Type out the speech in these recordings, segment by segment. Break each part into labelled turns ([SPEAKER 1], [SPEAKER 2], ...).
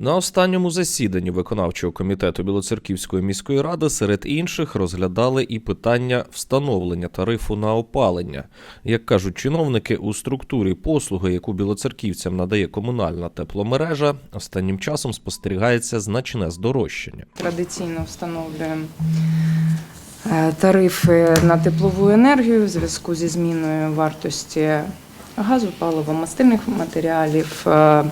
[SPEAKER 1] На останньому засіданні виконавчого комітету Білоцерківської міської ради серед інших розглядали і питання встановлення тарифу на опалення. Як кажуть чиновники, у структурі послуги, яку білоцерківцям надає комунальна тепломережа, останнім часом спостерігається значне здорожчання.
[SPEAKER 2] Традиційно встановлюємо е, тарифи на теплову енергію в зв'язку зі зміною вартості газу, палива, мастильних матеріалів, е,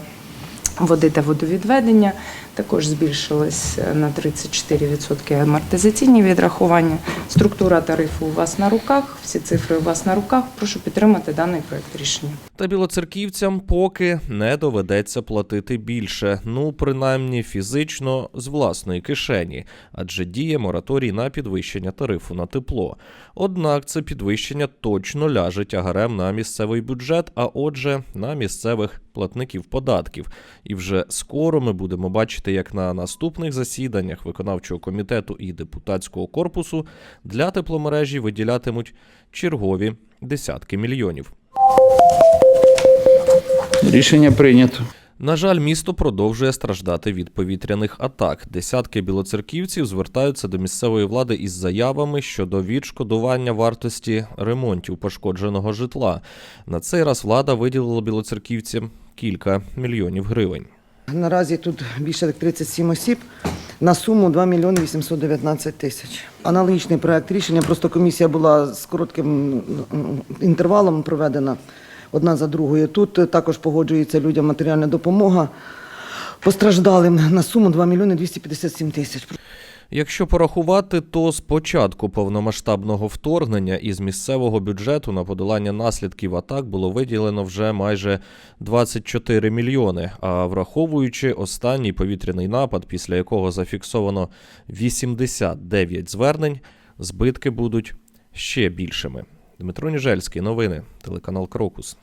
[SPEAKER 2] води та водовідведення. Також збільшились е, на 34% амортизаційні відрахування. Структура тарифу у вас на руках, всі цифри у вас на руках. Прошу підтримати даний проект рішення.
[SPEAKER 1] Та білоцерківцям поки не доведеться платити більше, ну принаймні фізично з власної кишені, адже діє мораторій на підвищення тарифу на тепло. Однак це підвищення точно ляже тягарем на місцевий бюджет, а отже, на місцевих платників податків. І вже скоро ми будемо бачити, як на наступних засіданнях виконавчого комітету і депутатського корпусу для тепломережі виділятимуть чергові десятки мільйонів.
[SPEAKER 3] Рішення прийнято.
[SPEAKER 1] На жаль, місто продовжує страждати від повітряних атак. Десятки білоцерківців звертаються до місцевої влади із заявами щодо відшкодування вартості ремонтів пошкодженого житла. На цей раз влада виділила білоцерківцям кілька мільйонів гривень.
[SPEAKER 4] Наразі тут більше як 37 осіб на суму 2 мільйони 819 тисяч. Аналогічний проект рішення, просто комісія була з коротким інтервалом проведена одна за другою. Тут також погоджується людям матеріальна допомога постраждалим на суму 2 мільйони 257 тисяч.
[SPEAKER 1] Якщо порахувати, то з початку повномасштабного вторгнення із місцевого бюджету на подолання наслідків атак було виділено вже майже 24 мільйони. А враховуючи останній повітряний напад, після якого зафіксовано 89 звернень, збитки будуть ще більшими. Дмитро Ніжельський, новини, телеканал Крокус.